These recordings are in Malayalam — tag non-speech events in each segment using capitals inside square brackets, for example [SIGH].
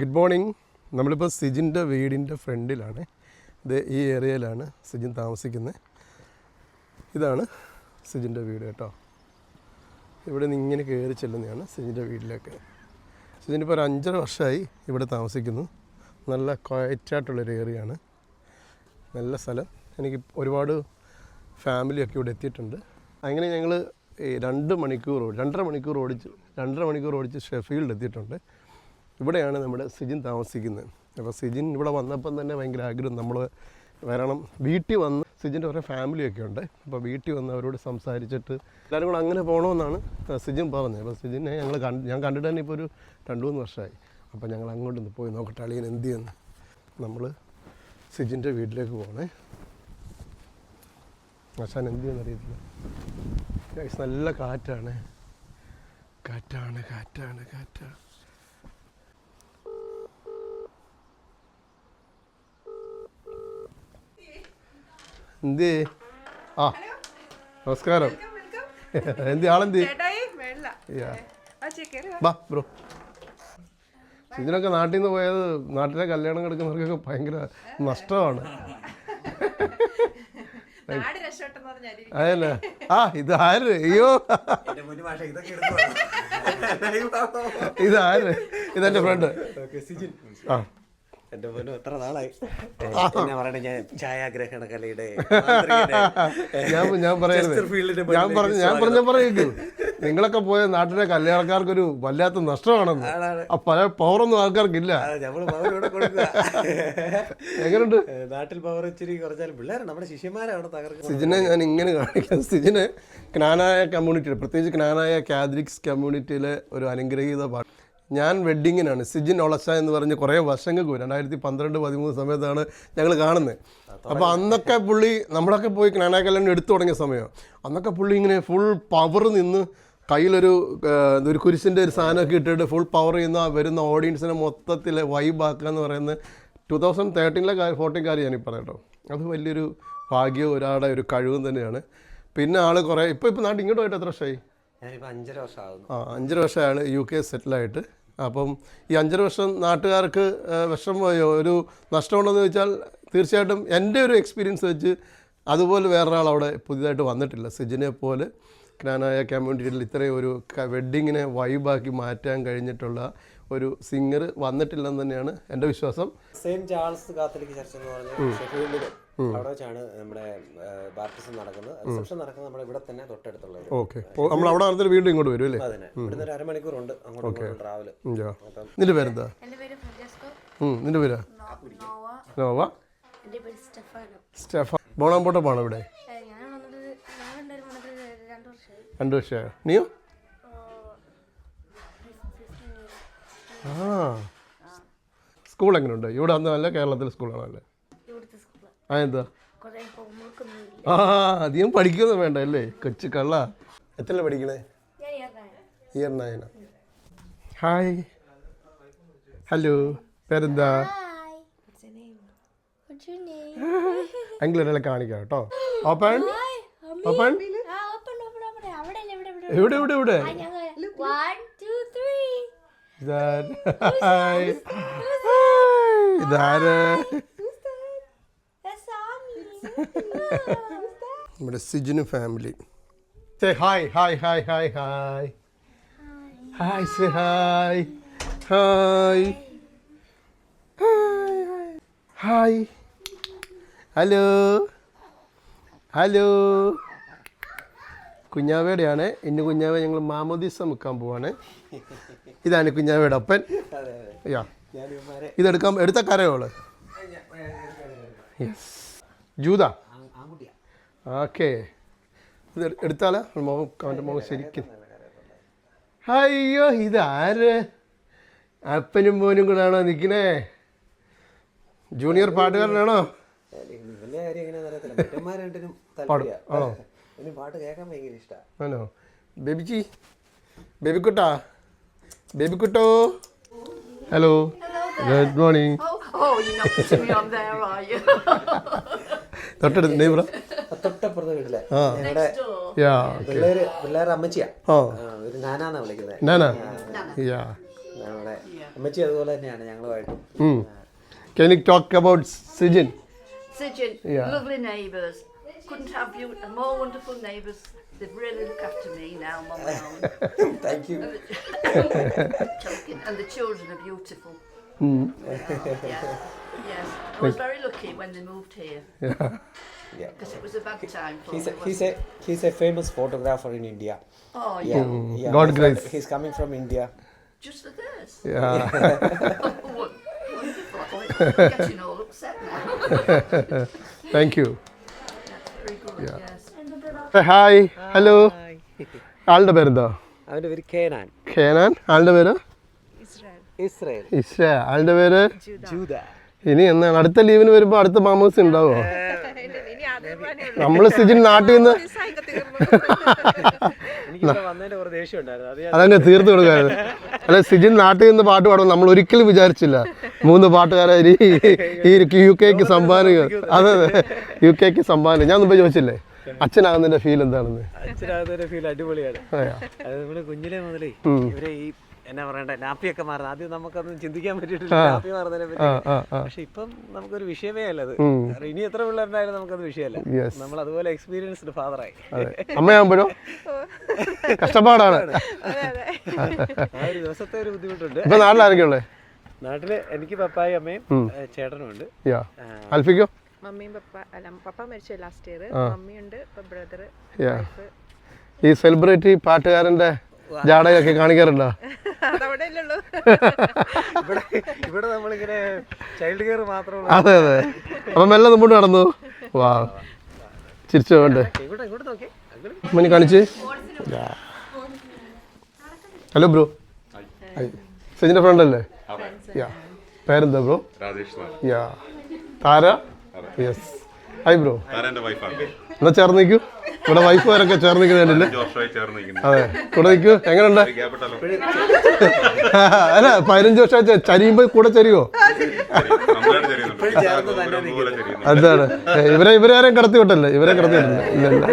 ഗുഡ് മോർണിംഗ് നമ്മളിപ്പോൾ സിജിന്റെ വീടിന്റെ ഫ്രണ്ടിലാണ്. ഇത് ഈ ഏരിയയിലാണ് സിജിൻ താമസിക്കുന്നത്. ഇതാണ് സിജിന്റെ വീട് കേട്ടോ. ഇവിടെ നിന്ന് ഇങ്ങനെ കയറി ചെല്ലുന്നതാണ് സിജിന്റെ വീട്ടിലേക്ക്. സിജിനിപ്പോൾ ഒരു അഞ്ചര വർഷമായി ഇവിടെ താമസിക്കുന്നു. നല്ല ക്വയറ്റായിട്ടുള്ളൊരു ഏരിയയാണ് നല്ല സ്ഥലം. എനിക്ക് ഒരുപാട് ഫാമിലിയൊക്കെ ഇവിടെ എത്തിയിട്ടുണ്ട്. അങ്ങനെ ഞങ്ങൾ രണ്ട് മണിക്കൂർ രണ്ടര മണിക്കൂർ ഓടിച്ച് രണ്ടര മണിക്കൂർ ഓടിച്ച് ഷെഫീൽഡ് എത്തിയിട്ടുണ്ട്. ഇവിടെയാണ് നമ്മുടെ സിജിൻ താമസിക്കുന്നത്. അപ്പോൾ സിജിൻ ഇവിടെ വന്നപ്പം തന്നെ ഭയങ്കര ആഗ്രഹം. നമ്മൾ വരണം. വീട്ടിൽ വന്ന് സിജിന്റെ കുറേ ഫാമിലിയൊക്കെ ഉണ്ട്. അപ്പോൾ വീട്ടിൽ വന്ന് അവരോട് സംസാരിച്ചിട്ട് എല്ലാവരും കൂടെ അങ്ങനെ പോകണമെന്നാണ് സിജിൻ പറഞ്ഞത്. അപ്പോൾ സിജിനെ ഞങ്ങൾ കണ്ട് ഞാൻ കണ്ടിട്ട് തന്നെ ഇപ്പോൾ ഒരു രണ്ട് മൂന്ന് വർഷമായി. അപ്പോൾ ഞങ്ങൾ അങ്ങോട്ടൊന്ന് പോയി നോക്കട്ടെ അളിയൻ എന്ത് ചെയ്യുന്നു. നമ്മൾ സിജിന്റെ വീട്ടിലേക്ക് പോകണേ ആശാൻ എന്ത് ചെയ്യുന്ന അറിയത്തില്ല. നല്ല കാറ്റാണ്. കാറ്റാണ് കാറ്റാണ് കാറ്റാണ്. എന്തേ? ആ നമസ്കാരം. എന്ത് ആളെന്ത്? ബാ ബ്രോ. ഇതിനൊക്കെ നാട്ടിൽ നിന്ന് പോയത് നാട്ടിലെ കല്യാണം കിടക്കുന്നവർക്കൊക്കെ ഭയങ്കര നഷ്ടമാണ്. അതല്ലേ? ആ ഇത് ആര്? അയ്യോ. ഇതാര് മുന്നു ഇതൊക്കെ എടുക്കുവാ. ഇത് ആര്? ഇതെന്റെ ഫ്രണ്ട് ആ. എന്റെ മോനും എത്ര നാളായി. [LAUGHS] എന്നാ പറയണേ ഞാൻ ഛായാഗ്രഹണ കലയുടെ [LAUGHS] ഞാൻ ഞാൻ പറയരുത്. ഞാൻ പറഞ്ഞു ഞാൻ പറഞ്ഞ പറയുന്നു നിങ്ങളൊക്കെ പോയ നാട്ടിലെ കല്യാണക്കാർക്കൊരു വല്ലാത്ത നഷ്ടമാണെന്ന്. ആ പല പവറൊന്നും ആൾക്കാർക്കില്ല. [LAUGHS] എങ്ങനെയുണ്ട് നാട്ടിൽ പവർ ഇച്ചിരി കുറച്ചാൽ പിള്ളേർ നമ്മുടെ ശിഷ്യന്മാരാണ് തകർക്കുന്നത്. സിജിനെ ഞാൻ ഇങ്ങനെ കാണിക്കാം. സിജിനെ ജ്ഞാനായ കമ്മ്യൂണിറ്റിയിൽ പ്രത്യേകിച്ച് ജ്ഞാനായ കാതലിക്സ് കമ്മ്യൂണിറ്റിയിലെ ഒരു അനുഗ്രഹീത പാട്ട് ഞാൻ വെഡ്ഡിങ്ങിനാണ് സിജിൻ ഒളച്ച എന്ന് പറഞ്ഞ് കുറേ വർഷങ്ങൾക്ക് രണ്ടായിരത്തി പന്ത്രണ്ട് പതിമൂന്ന് സമയത്താണ് ഞങ്ങൾ കാണുന്നത്. അപ്പോൾ അന്നൊക്കെ പുള്ളി നമ്മളൊക്കെ പോയി ജ്ഞാനായ കല്യാണം എടുത്തു തുടങ്ങിയ സമയം. അന്നൊക്കെ പുള്ളി ഇങ്ങനെ ഫുൾ പവർ നിന്ന് കയ്യിലൊരു ഒരു കുരിശിന്റെ ഒരു സാധനമൊക്കെ ഇട്ടിട്ട് ഫുൾ പവർ ചെയ്യുന്ന വരുന്ന ഓഡിയൻസിനെ മൊത്തത്തിൽ വൈബാക്കുക എന്ന് പറയുന്നത് ടു തൗസൻഡ് തേർട്ടീനിലെ കാര്യം ഫോർട്ടീൻ കാര്യം ഞാനീ പറയാം കേട്ടോ. അത് വലിയൊരു ഭാഗ്യവും ഒരാളുടെ ഒരു കഴിവും തന്നെയാണ്. പിന്നെ ആൾ കുറേ ഇപ്പോൾ ഇപ്പോൾ നാട്ടിൽ ഇങ്ങോട്ട് പോയിട്ട് എത്ര വർഷമായി അഞ്ചര വർഷം ആകുന്നു ആ അഞ്ചര വർഷം അയാൾ യു കെ സെറ്റിലായിട്ട്. അപ്പം ഈ അഞ്ചര വർഷം നാട്ടുകാർക്ക് വിഷമമായോ ഒരു നഷ്ടമുണ്ടെന്ന് ചോദിച്ചാൽ തീർച്ചയായിട്ടും എന്റെ ഒരു എക്സ്പീരിയൻസ് വെച്ച് അതുപോലെ വേറൊരാൾ അവിടെ പുതിയതായിട്ട് വന്നിട്ടില്ല. സിജിനെ പോലെ ക്നാനായ കമ്മ്യൂണിറ്റിയിൽ ഇത്രയും ഒരു വെഡ്ഡിങ്ങിനെ വൈബാക്കി മാറ്റാൻ കഴിഞ്ഞിട്ടുള്ള ഒരു സിംഗർ വന്നിട്ടില്ലെന്ന് തന്നെയാണ് എന്റെ വിശ്വാസം. സെയിന്റ് ചാൾസ് കാത്തലിക് ചർച്ച് എന്ന് പറഞ്ഞ അവിടെ വെച്ചാണ് നമ്മുടെ ബാപ്റ്റിസം നടക്കുന്നത്. റിസപ്ഷൻ നടക്കുന്നത് നമ്മുടെ ഇവിടെ തന്നെ തൊട്ടടുത്തുള്ള ഓക്കെ. നമ്മൾ അവിടെ നടന്നിട്ട് വീണ്ടും ഇങ്ങോട്ട് വരും അല്ലേ? അതിനെ ഇവിടുന്ന് ഒരു അരമണിക്കൂർ ഉണ്ട് അങ്ങോട്ട് ട്രാവൽ. നിന്റെ പേരെന്താ? നിന്റെ പേരാ? നോവ. സ്റ്റെഫ. ബോണാമ്പോട്ടപ്പാണ് ഇവിടെ? ഞാൻ വന്നത് ഞാൻ എന്തായാലും വന്നത് രണ്ട് വർഷമായി. നീയോ? ആ. സ്കൂൾ എങ്ങനെയുണ്ട് ഇവിടെ അന്ന് നല്ല കേരളത്തിലെ സ്കൂളാണല്ലേ? ആ അധികം പഠിക്കൊന്നും വേണ്ട അല്ലേ? കൊച്ചു കള്ള. എത്ര പഠിക്കണേ? ഇയർ നയന ഹായ് ഹലോ പേരെന്താ? What's your name? എങ്കിലും [LAUGHS] ഒരാളെ കാണിക്കാം കേട്ടോ. Open open. എവിടെ എവിടെ എവിടെ ആ, ഞങ്ങൾ one, two, three. ഇതാര് ഇതാര്. [LAUGHS] നമ്മുടെ Sijin family. Hi hi hi hi hi hi say hi hi hi hello hello കുഞ്ഞാവയുടെയാണ് ഇന്ന് കുഞ്ഞാവ ഞങ്ങൾ മാമോദീസ മുക്കാൻ പോവാണ്. ഇതാണ് കുഞ്ഞാവയുടെ അപ്പൻ. യാ ഇതെടുക്കാൻ എടുത്ത കരയോൾ യെസ് ജൂത. ഓക്കെ. ഇത് എടുത്താലോ? മുഖം അവന്റെ മുഖം ശരിക്കും. അയ്യോ ഇതാര്? അപ്പനും മോനും കൂടെ ആണോ നിൽക്കണേ ജൂനിയർ പാട്ടുകാരനാണോ? ആണോ? ബേബിജി ബേബിക്കുട്ടാ? ബേബിക്കുട്ടോ? Hello. Good morning. Oh, oh, you're not putting me on there, are you? [LAUGHS] തൊട്ടടുത്ത് നെയ്ബറ തൊട്ടപ്പുറത്തെ വീട്ടിലെ ഞങ്ങളുടെ. യാ പിള്ളേര് പിള്ളേരുടെ അമ്മച്ചിയാ ഓ ആ, ഒരു നാനാന്നാ വിളിക്കുന്നത് നാനാ യാ ഞങ്ങളുടെ അമ്മച്ചി അതുപോലെ തന്നെയാണ് ഞങ്ങളുമായിട്ടും talk about Sijin Sijin, Yeah. lovely neighbours. Couldn't have you more wonderful neighbours. They really look after me now, I'm on my own. Thank you Joking. And the children are beautiful. Hmm. Yeah. Yes. I was very lucky when they moved here Yeah. because it was a bad time for He's me. a, he's a he's a famous photographer in India. Oh, yeah. Yeah, yeah. God grace. He's coming from India. Just like this. Yeah. Oh, what- wonderful. I'm getting all upset now. Thank you. That's very good, yes. Hi hello ആളുടെ പേരെന്താ അവന്റെ പേര് കേനാൻ ഖേനാൻ ആളുടെ പേര് ഇസ്രായേൽ ഇസ്രായേൽ ആളുടെ പേര് ജൂത ഇനി എന്നാണ്? അടുത്ത ലീവിന് വരുമ്പോ അടുത്ത മാമോസ് ഉണ്ടാവോ? നമ്മൾ സിജിൻ നാട്ടിൽ നിന്ന് അതന്നെ തീർത്തു കൊടുക്കാറ് അല്ല സിജിൻ നാട്ടിൽ നിന്ന് പാട്ട് പാടും നമ്മൾ ഒരിക്കലും വിചാരിച്ചില്ല. മൂന്ന് പാട്ടുകാരെ ഈ യു കെക്ക് സംഭാവന അതെ അതെ. യു കെക്ക് സംഭാവന. ഞാൻ മുമ്പ് ചോദിച്ചില്ലേ? അച്ഛനാകുന്നതിന്റെ ഫീൽ എന്താണെന്ന്? അച്ഛനാകുന്നതിന്റെ ഫീൽ അടിപൊളിയാണ്. കുഞ്ഞിലെ മുതലേ ഇവരെ ഈ എന്നാ പറയണ്ടേ നാപ്പിയൊക്കെ മാറുന്നത്. ആദ്യം നമുക്കൊന്നും ചിന്തിക്കാൻ പറ്റിയിട്ടില്ല. നാപ്പി മാറുന്നതിനെ പറ്റി. പക്ഷെ ഇപ്പം നമുക്കൊരു വിഷയമേ അല്ല അത്. ഉം. ഇനി എത്ര പിള്ളേരുണ്ടായാലും നമുക്കത് വിഷയമല്ല. നമ്മൾ അതുപോലെ എക്സ്പീരിയൻസ്ഡ് ഫാദറായി അതെ. അമ്മയാകുമ്പോഴോ? കഷ്ടപ്പാടാണ്. ആ ഒരു ദിവസത്തെ ഒരു ബുദ്ധിമുട്ടുണ്ട്. ഇപ്പൊ നാട്ടിലാരൊക്കെ ഉള്ളേ? നാട്ടിൽ എനിക്ക് പപ്പായും അമ്മയും ചേട്ടനും ഉണ്ട്. യാ. അൽഫിക്കോ? മമ്മിയും പപ്പ അല്ല പപ്പ മരിച്ചു ലാസ്റ്റ് ഇയർ മമ്മിയുണ്ട് ഇപ്പൊ ബ്രദർ യാ. ഈ സെലിബ്രിറ്റി പാട്ടുകാരന്റെ ജാടകമൊക്കെ കാണിക്കാറുണ്ടോ? അതെ അതെ. അപ്പൊ മെല്ലെ മുമ്പോട്ട് നടന്നു. വാ. ചിരിച്ചു വേണ്ടേ? മണി കാണിച്ച്. ഹലോ ബ്രോ സെജിന്റെ ഫ്രണ്ട് അല്ലേ? യാ പേരെന്താ bro yeah Thara? Yes hi bro എന്നാ ചേർന്ന് നിൽക്കൂ. ഇവിടെ വൈഫുകാരൊക്കെ ചേർന്ന് നിൽക്കുന്നുണ്ടല്ലേ അതെ. കൂടെ നിൽക്കൂ. എങ്ങനെയുണ്ട്? അല്ല പതിനഞ്ച് വർഷം ചരിയുമ്പോ കൂടെ ചരിയോ? അതാണ്. ഇവരെ ഇവരെ ആരെയും കടത്തി വിട്ടല്ലേ? ഇവരെ കടത്തി വിട്ടില്ല? ഇല്ല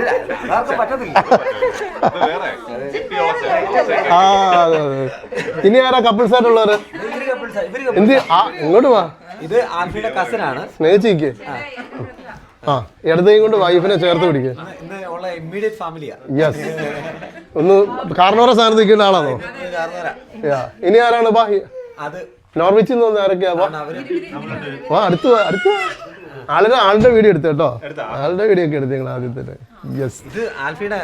ആ അതെ അതെ. ഇനി ആരാ കപ്പിൾസ് ആയിട്ടുള്ളവര്? എന്ത്? ഇങ്ങോട്ട് വാ. ഇത് ആൽഫിയുടെ കസിനാണ് സ്നേഹിച്ചിരിക്കേ. ഇടതേയും കൊണ്ട് വൈഫിനെ ചേർത്ത് പിടിക്കുക യെസ് ഒന്ന് കാർണോറ സ്ഥാനത്ത് നിൽക്കുന്ന ആളാണോ ഇനി ആരാണ്? ബാ നോർവിച്ചിൽ നിന്ന് ആരൊക്കെയാ? അടുത്ത് അടുത്ത് ആളുടെ ആളുടെ വീഡിയോ എടുത്തു കേട്ടോ. ആളുടെ വീഡിയോ ഒക്കെ എടുത്തു ഞങ്ങൾ ആദ്യത്തെ. ഇത് ആൽഫിയുടെ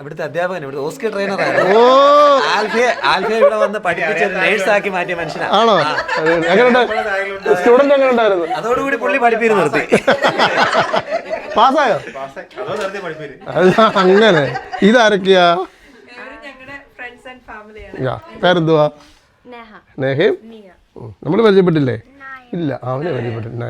ഇവിടുത്തെ അധ്യാപകൻ ഇവിടുത്തെ ഓസ്കി ട്രെയിനർ ഓ. ആൽഫിയെ ആൽഫിയെ ഇവിടെ വന്ന് പഠിപ്പിച്ച് നേഴ്സ് ആക്കി മാറ്റിയ മനുഷ്യനാണ് സ്റ്റുഡന്റ് എങ്ങനെ ഉണ്ടായിരുന്നു അതോടുകൂടി പുള്ളി പഠിപ്പിച്ച് നിർത്തി. പാസ്സായോ? പഠിപ്പേര് അങ്ങനെ. ഇതാരൊക്കെയാ? ഞങ്ങളുടെ ഫ്രണ്ട്സ് ആൻഡ് ഫാമിലിയാണ് യാ പേരെന്തുവാ? നേഹ. നേഹയും? നിയ നമ്മൾ പരിചയപ്പെട്ടില്ലേ? ഇല്ല അവനെ പരിചയപ്പെട്ടില്ല.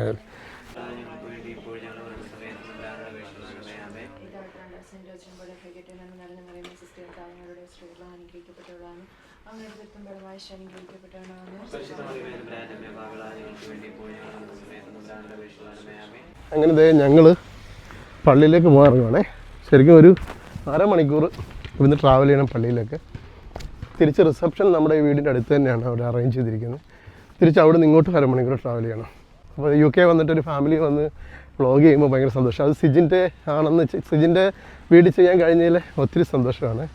അങ്ങനെ ദേ ഞങ്ങൾ പള്ളിയിലേക്ക് പോകാറുവാണേ ശരിക്കും ഒരു അരമണിക്കൂർ ഇവിടുന്ന് ട്രാവൽ ചെയ്യണം പള്ളിയിലേക്ക്. തിരിച്ച് റിസപ്ഷൻ നമ്മുടെ ഈ വീടിന്റെ അടുത്ത് തന്നെയാണ് അവിടെ അറേഞ്ച് ചെയ്തിരിക്കുന്നത്. തിരിച്ച് അവിടെ നിന്ന് ഇങ്ങോട്ട് അരമണിക്കൂർ ട്രാവൽ ചെയ്യണം. അപ്പോൾ യു കെ വന്നിട്ട് ഒരു ഫാമിലി വന്ന് വ്ളോഗ് ചെയ്യുമ്പോൾ ഭയങ്കര സന്തോഷം. അത് സിജിന്റെ ആണെന്ന് സിജിന്റെ വീട് ചെയ്യാൻ കഴിഞ്ഞതിൽ ഒത്തിരി സന്തോഷമാണ്.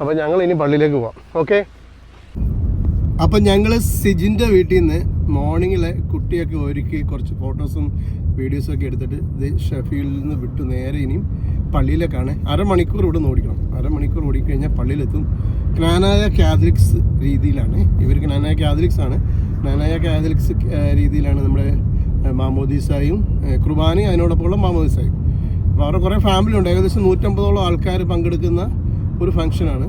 അപ്പോൾ ഞങ്ങൾ ഇനി പള്ളിയിലേക്ക് പോവാം. ഓക്കെ അപ്പം ഞങ്ങൾ സിജിന്റെ വീട്ടിൽ നിന്ന് മോർണിംഗിലെ കുട്ടിയൊക്കെ ഒരുക്കി കുറച്ച് ഫോട്ടോസും വീഡിയോസും ഒക്കെ എടുത്തിട്ട് ഇത് ഷെഫീൽഡിൽ നിന്ന് വിട്ടു നേരെ ഇനിയും പള്ളിയിലേക്കാണ്. അരമണിക്കൂർ ഇവിടെ നിന്ന് ഓടിക്കണം. അരമണിക്കൂർ ഓടിക്കഴിഞ്ഞാൽ പള്ളിയിലെത്തും. ജ്ഞാനായ കാതലിക്സ് രീതിയിലാണ്. ഇവർ ജ്ഞാനായ കാതലിക്സ് ആണ്. ജ്ഞാനായ കാതലിക്സ് രീതിയിലാണ് നമ്മുടെ മാമോദീസായും കുർബാനയും അതിനോടൊപ്പമുള്ള മാമോദീസായും. അപ്പോൾ അവരുടെ കുറേ ഫാമിലി ഉണ്ട്. ഏകദേശം നൂറ്റമ്പതോളം ആൾക്കാർ പങ്കെടുക്കുന്ന ഒരു ഫംഗ്ഷനാണ്.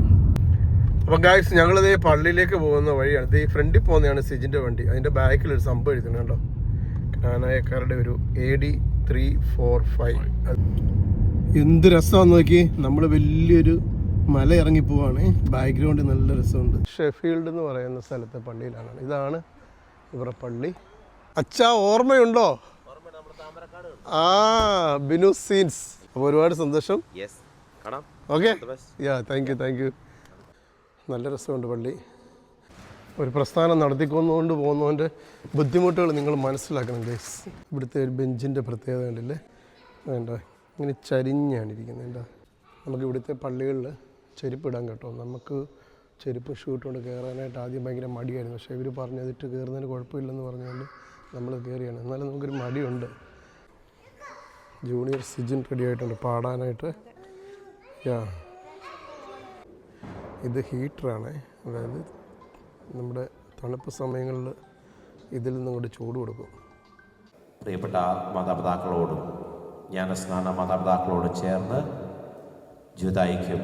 അപ്പം ഗായ്സ് ഞങ്ങളിത് പള്ളിയിലേക്ക് പോകുന്ന വഴിയാണ്. ഇത് ഈ ഫ്രണ്ടിൽ പോകുന്നതാണ് സിജിന്റെ വണ്ടി. അതിന്റെ ബാക്കിൽ ഒരു സംഭവം എഴുതുന്നത് കണ്ടോ കാനായക്കാരുടെ ഒരു A D three four five എന്ത് രസമാണെന്ന് നോക്കി നമ്മൾ വലിയൊരു മല ഇറങ്ങി പോവാണ്. ബാക്ക്ഗ്രൗണ്ട് നല്ല രസമുണ്ട്. ഷെഫീൽഡ് എന്ന് പറയുന്ന സ്ഥലത്തെ പള്ളിയിലാണ്. ഇതാണ് ഇവരുടെ പള്ളി. അച്ഛാ ഓർമ്മയുണ്ടോ? ആ ബിനു സീൻസ്. അപ്പോൾ ഒരുപാട് സന്തോഷം. കാണാം. Okay yeah thank you thank you നല്ല രസമുണ്ട് പള്ളി. ഒരു പ്രസ്ഥാനം നടത്തിക്കൊന്നുകൊണ്ട് പോകുന്നതിന്റെ ബുദ്ധിമുട്ടുകൾ നിങ്ങൾ മനസ്സിലാക്കണം ഗൈസ് ഇവിടുത്തെ ഒരു ബെഞ്ചിന്റെ പ്രത്യേകത കണ്ടില്ലേ? വേണ്ട ഇങ്ങനെ ചരിഞ്ഞാണ് ഇരിക്കുന്നത് എന്താ നമുക്ക് ഇവിടുത്തെ പള്ളികളിൽ ചെരുപ്പ് ഇടാൻ കേട്ടോ. നമുക്ക് ചെരുപ്പ് ഷൂട്ട് കൊണ്ട് കയറാനായിട്ട് ആദ്യം ഭയങ്കര മടിയായിരുന്നു. പക്ഷേ ഇവർ പറഞ്ഞതിട്ട് കയറുന്നതിന് കുഴപ്പമില്ലെന്ന് പറഞ്ഞുകൊണ്ട് നമ്മൾ കയറിയാണ്. എന്നാലും നമുക്കൊരു മടിയുണ്ട്. ജൂനിയർ സിജിൻ റെഡി ആയിട്ടുണ്ട്. പാടാനായിട്ട് യാ. ഇത് ഹീറ്ററാണ്. അതായത് നമ്മുടെ തണുപ്പ് സമയങ്ങളിൽ ഇതിൽ നിന്നും കൂടി ചൂട് കൊടുക്കും. പ്രിയപ്പെട്ട മാതാപിതാക്കളോടും ജ്ഞാനസ്നാന മാതാപിതാക്കളോടും ചേർന്ന് ജൂതായിക്കും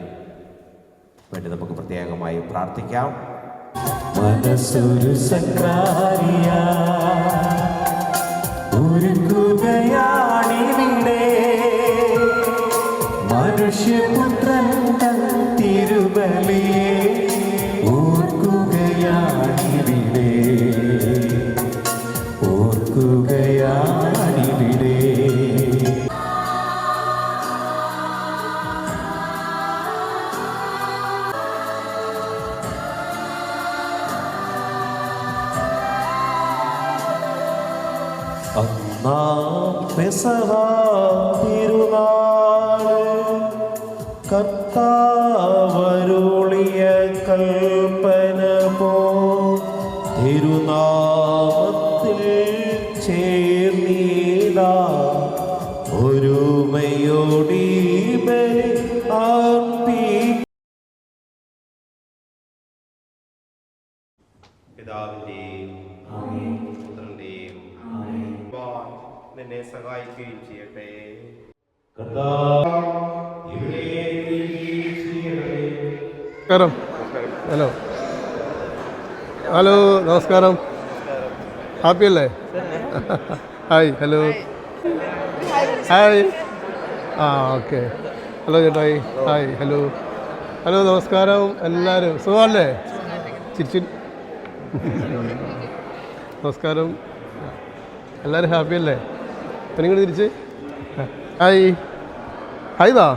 വേണ്ടി നമുക്ക് പ്രത്യേകമായി പ്രാർത്ഥിക്കാം. മനസ്സൊരു സക്രാരിയ. ഒരുക്കുകയാണിവിടെ മനുഷ്യപുത്രൻ തൻ തിരുബലിയെ ഓർക്കുകയാണിവിടെ. ഓർക്കുകയാണിവിടെ. അന്നാ പെസഹ കർത്താവരുളിയ കൽപ്പന പോ. തിരുനാമത്തിൽ ചേർന്നീടാ ഒരുമയോടി ബലി അർപ്പി. പിതാവിന്റെയും പുത്രന്റെയും നിന്നെ സഹായിക്കുകയും ചെയ്യട്ടെ. നമസ്കാരം. ഹലോ. ഹലോ നമസ്കാരം. ഹാപ്പി അല്ലേ ഹായ് ഹലോ. ഹായ്. ആ ഓക്കെ. ഹലോ ചേട്ടായി. Hi hello. ഹലോ നമസ്കാരം എല്ലാവരും സുഖമല്ലേ ചിരിച്ചു. നമസ്കാരം. എല്ലാവരും ഹാപ്പി അല്ലേ നിങ്ങൾ തിരിച്ച്? ഹായ്. ഹായ്. ദാ.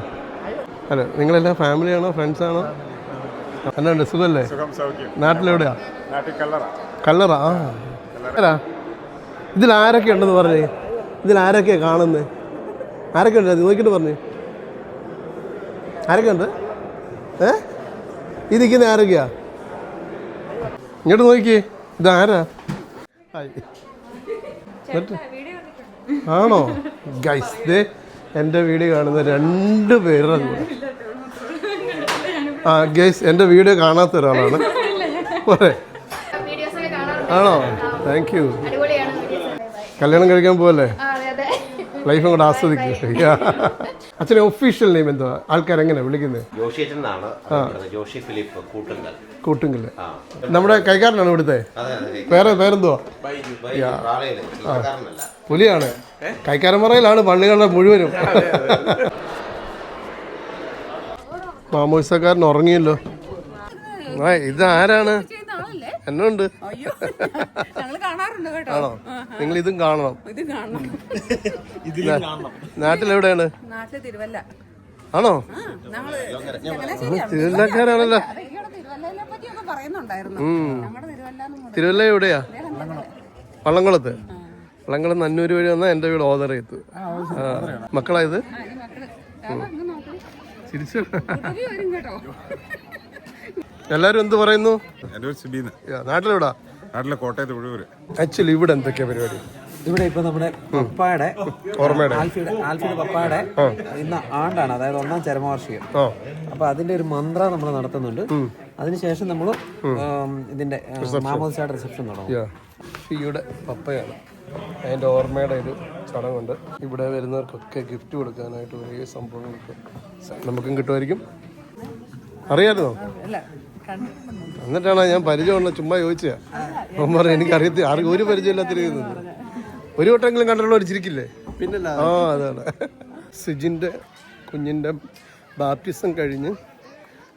ഹലോ നിങ്ങളെല്ലാം ഫാമിലിയാണോ ഫ്രണ്ട്സാണോ എന്നാണ്ട് സുഖല്ലേ? നാട്ടിലെവിടെയാ? കല്ലറ. ആ. ഇതിൽ ആരൊക്കെ ഉണ്ടെന്ന് പറഞ്ഞേ? ഇതിൽ ആരൊക്കെയാ കാണുന്നത് ആരൊക്കെ ഉണ്ട്? നോക്കിയിട്ട് പറഞ്ഞേ. ആരൊക്കെ ഉണ്ട്? ഏ? നിൽക്കുന്ന ആരൊക്കെയാ? ഇങ്ങോട്ട് നോക്കിയേ. ഇതാരാ ആണോ? ഗൈസ് ദേ എന്റെ വീഡിയോ കാണുന്ന രണ്ട് പേരുടെ കൂടെ. ആ ഗേസ് എന്റെ വീഡിയോ കാണാത്ത ഒരാളാണ്. പോരെ. ആണോ? താങ്ക് യു കല്യാണം കഴിക്കാൻ പോവല്ലേ? ആ അതെ അതെ. ലൈഫും കൂടെ ആസ്വദിക്കും. അച്ഛനെ ഒഫീഷ്യൽ നെയിം എന്തുവാ? ആൾക്കാർ എങ്ങനെ വിളിക്കുന്നത് ജോഷി എന്നാണ് ജോഷി ഫിലിപ്പ് കൂട്ടുങ്കൽ. കൂട്ടുങ്കൽ. നമ്മുടെ കൈക്കാരനാണ് ഇവിടുത്തെ? അതെ അതെ വേറെ പേരെന്തുവാ പുലിയാണ്. കൈക്കാരൻ പറയലാണ് പള്ളികളുടെ മുഴുവനും. മാമോസക്കാരൻ ഉറങ്ങിയല്ലോ. ആ ഇത് ആരാണ് എന്നുണ്ട്. ഞങ്ങൾ കാണാറുണ്ട് കേട്ടോ. ആണോ? നിങ്ങൾ ഇതും കാണണം. ഇത് കാണണം നാട്ടിലെവിടെയാണ്? ആണോ? തിരുവല്ലക്കാരാണല്ലോ. തിരുവല്ല എവിടെയാ? വള്ളംകുളത്ത് വള്ളംകുളം നന്നൂര് വഴി വന്നാൽ എന്റെ വീട് ഓതറയത്ത്. മക്കളായത് ചിരിച്ചു. വരും കേട്ടോ. എല്ലാരും എന്ത് പറയുന്നു? നാട്ടിലെവിടാ? നാട്ടിലെ കോട്ടയത്ത് ഉഴവൂര്. ആക്ച്വലി ഇവിടെ എന്തൊക്കെയാ പരിപാടി? ഇവിടെ ഇപ്പൊ നമ്മുടെ പപ്പായുടെ ഓർമ്മയുടെ. ആൽഫിയുടെ ആൽഫിയുടെ പപ്പായുടെ ഇന്ന് ആണ്ടാണ് അതായത് ഒന്നാം ചരമവാർഷികം. അപ്പൊ അതിന്റെ ഒരു മന്ത്ര നമ്മൾ നടത്തുന്നുണ്ട്. അതിനുശേഷം നമ്മൾ ഇതിന്റെ മാമോദിസയുടെ റിസപ്ഷൻ തുടങ്ങും. പപ്പയാണ്. അതിന്റെ ഓർമ്മയുടെ ഒരു ചടങ്ങുണ്ട്. ഇവിടെ വരുന്നവർക്കൊക്കെ ഗിഫ്റ്റ് കൊടുക്കാനായിട്ട് ഒരേ സംഭവങ്ങൾക്ക് നമുക്കും കിട്ടുമായിരിക്കും. അറിയാമായിരുന്നോ എന്നിട്ടാണ് ഞാൻ പരിചയമുള്ള ചുമ്മാ ചോദിച്ചാ അവൻ പറഞ്ഞു എനിക്ക് അറിയത്തി ആർക്കും ഒരു പരിചയമില്ലാത്തിരിക്കുന്നത് ഒരു വട്ടമെങ്കിലും കണ്ടിട്ടുള്ള പിന്നെ പിന്നല്ല. ആ അതാണ്. സിജിന്റെ കുഞ്ഞിന്റെ ബാപ്റ്റിസം കഴിഞ്ഞ്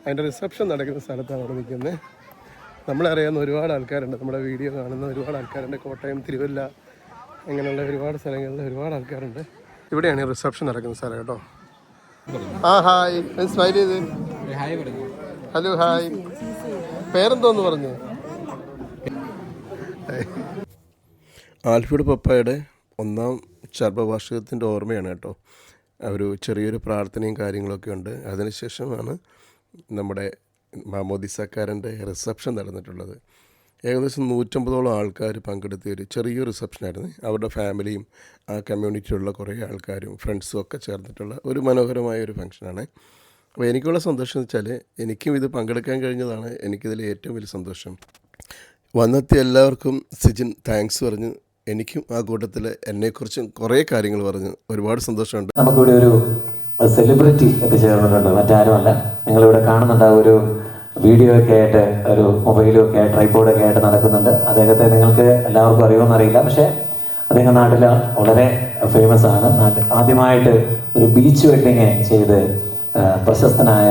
അതിന്റെ റിസപ്ഷൻ നടക്കുന്ന സ്ഥലത്താണ് അവിടെ നിൽക്കുന്നത്. നമ്മളറിയാവുന്ന ഒരുപാട് ആൾക്കാരുണ്ട്. നമ്മുടെ വീഡിയോ കാണുന്ന ഒരുപാട് ആൾക്കാരുണ്ട്. കോട്ടയം തിരുവല്ല അങ്ങനെയുള്ള ഒരുപാട് സ്ഥലങ്ങളിൽ ഒരുപാട് ആൾക്കാരുണ്ട്. ഇവിടെയാണ് റിസപ്ഷൻ നടക്കുന്ന സ്ഥലം കേട്ടോ. ആ ഹായ്. സ്മൈൽ ചെയ്ത്. Hello hi. പേരെന്തോന്ന് പറഞ്ഞു? ആൽഫിയുടെ പപ്പയുടെ ഒന്നാം ചർമ്മവാർഷികത്തിന്റെ ഓർമ്മയാണ് കേട്ടോ. ഒരു ചെറിയൊരു പ്രാർത്ഥനയും കാര്യങ്ങളൊക്കെ ഉണ്ട്. അതിനുശേഷമാണ് നമ്മുടെ മാമോദിസക്കാരന്റെ റിസപ്ഷൻ നടന്നിട്ടുള്ളത്. ഏകദേശം നൂറ്റമ്പതോളം ആൾക്കാർ പങ്കെടുത്ത ഒരു ചെറിയൊരു റിസപ്ഷനായിരുന്നു. അവരുടെ ഫാമിലിയും ആ കമ്മ്യൂണിറ്റിയിലുള്ള കുറേ ആൾക്കാരും ഫ്രണ്ട്സും ഒക്കെ ചേർന്നിട്ടുള്ള ഒരു മനോഹരമായ ഒരു ഫംഗ്ഷനാണ്. അപ്പോൾ എനിക്കുള്ള സന്തോഷം എന്ന് വെച്ചാൽ എനിക്കും ഇത് പങ്കെടുക്കാൻ കഴിഞ്ഞതാണ്. എനിക്കിതിൽ ഏറ്റവും വലിയ സന്തോഷം. വന്നെത്തിയ എല്ലാവർക്കും സിജിൻ താങ്ക്സ് പറഞ്ഞു എനിക്കും ആ കൂട്ടത്തിൽ എന്നെക്കുറിച്ചും കുറേ കാര്യങ്ങൾ പറഞ്ഞു ഒരുപാട് സന്തോഷമുണ്ട്. നമുക്കിവിടെ ഒരു സെലിബ്രിറ്റി എത്തിച്ചേർന്നിട്ടുണ്ട് മറ്റാരുമല്ല. നിങ്ങളിവിടെ കാണുന്നുണ്ട് ഒരു വീഡിയോ ഒക്കെ ആയിട്ട് ഒരു മൊബൈലും ഒക്കെ ട്രൈപ്പോഡൊക്കെ ആയിട്ട് നടക്കുന്നുണ്ട്. അദ്ദേഹത്തെ നിങ്ങൾക്ക് എല്ലാവർക്കും അറിയുമെന്ന് അറിയില്ല. പക്ഷേ അദ്ദേഹം നാട്ടിൽ വളരെ ഫേമസ് ആണ്. നാട്ടിൽ ആദ്യമായിട്ട് ഒരു ബീച്ച് വെഡിങ് ചെയ്ത് പ്രശസ്തനായ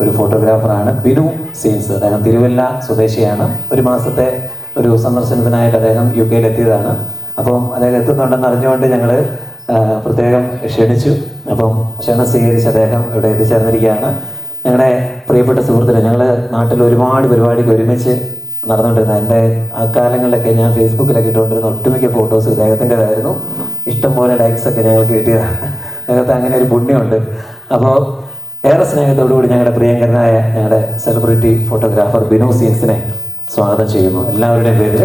ഒരു ഫോട്ടോഗ്രാഫറാണ് ബിനു സീൻസ് അദ്ദേഹം തിരുവല്ല സ്വദേശിയാണ്. ഒരു മാസത്തെ ഒരു സന്ദർശനത്തിനായിട്ട് അദ്ദേഹം യു കെയിൽ എത്തിയതാണ്. അപ്പം അദ്ദേഹം എത്തുന്നുണ്ടെന്ന് അറിഞ്ഞുകൊണ്ട് ഞങ്ങൾ പ്രത്യേകം ക്ഷണിച്ചു. അപ്പം ക്ഷണം സ്വീകരിച്ച് അദ്ദേഹം ഇവിടെ എത്തിച്ചേർന്നിരിക്കുകയാണ്. ഞങ്ങളുടെ പ്രിയപ്പെട്ട സുഹൃത്തുക്കളെ ഞങ്ങൾ നാട്ടിൽ ഒരുപാട് പരിപാടിക്ക് ഒരുമിച്ച് നടന്നുകൊണ്ടിരുന്ന എന്റെ ആ കാലങ്ങളിലൊക്കെ ഞാൻ ഫേസ്ബുക്കിലൊക്കെ ഇട്ടുകൊണ്ടിരുന്ന ഒട്ടുമിക്ക ഫോട്ടോസ് ഇദ്ദേഹത്തിന്റെതായിരുന്നു. ഇഷ്ടംപോലെ ലൈക്സ് ഒക്കെ ഞങ്ങൾക്ക് കിട്ടിയതാണ് അദ്ദേഹത്തെ അങ്ങനെ ഒരു പുണ്യമുണ്ട്. അപ്പോൾ ഏറെ സ്നേഹത്തോടുകൂടി ഞങ്ങളുടെ പ്രിയങ്കരനായ ഞങ്ങളുടെ സെലിബ്രിറ്റി ഫോട്ടോഗ്രാഫർ ബിനു സീൻസിനെ സ്വാഗതം ചെയ്യുന്നു. എല്ലാവരുടെയും പേരിൽ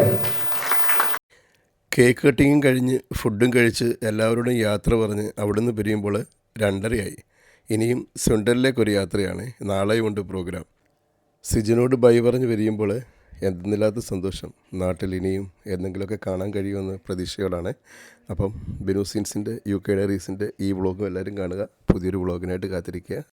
കേക്ക് കട്ടിങ്ങും കഴിഞ്ഞ് ഫുഡും കഴിച്ച് എല്ലാവരോടും യാത്ര പറഞ്ഞ് അവിടുന്ന് പിരിയുമ്പോൾ രണ്ടരയായി. ഇനിയും സുണ്ടലിലേക്കൊരു യാത്രയാണ്. നാളെയും ഉണ്ട് പ്രോഗ്രാം സിജിനോട് ബൈ പറഞ്ഞ് വരിയുമ്പോൾ എന്തെന്നില്ലാത്ത സന്തോഷം. നാട്ടിൽ ഇനിയും എന്തെങ്കിലുമൊക്കെ കാണാൻ കഴിയുമെന്ന് പ്രതീക്ഷകളാണ് അപ്പം ബിനു സീൻസിന്റെ യു കെ ഡയറീസിന്റെ ഈ വ്ളോഗും എല്ലാവരും കാണുക. പുതിയൊരു വ്ളോഗിനായിട്ട് കാത്തിരിക്കുക.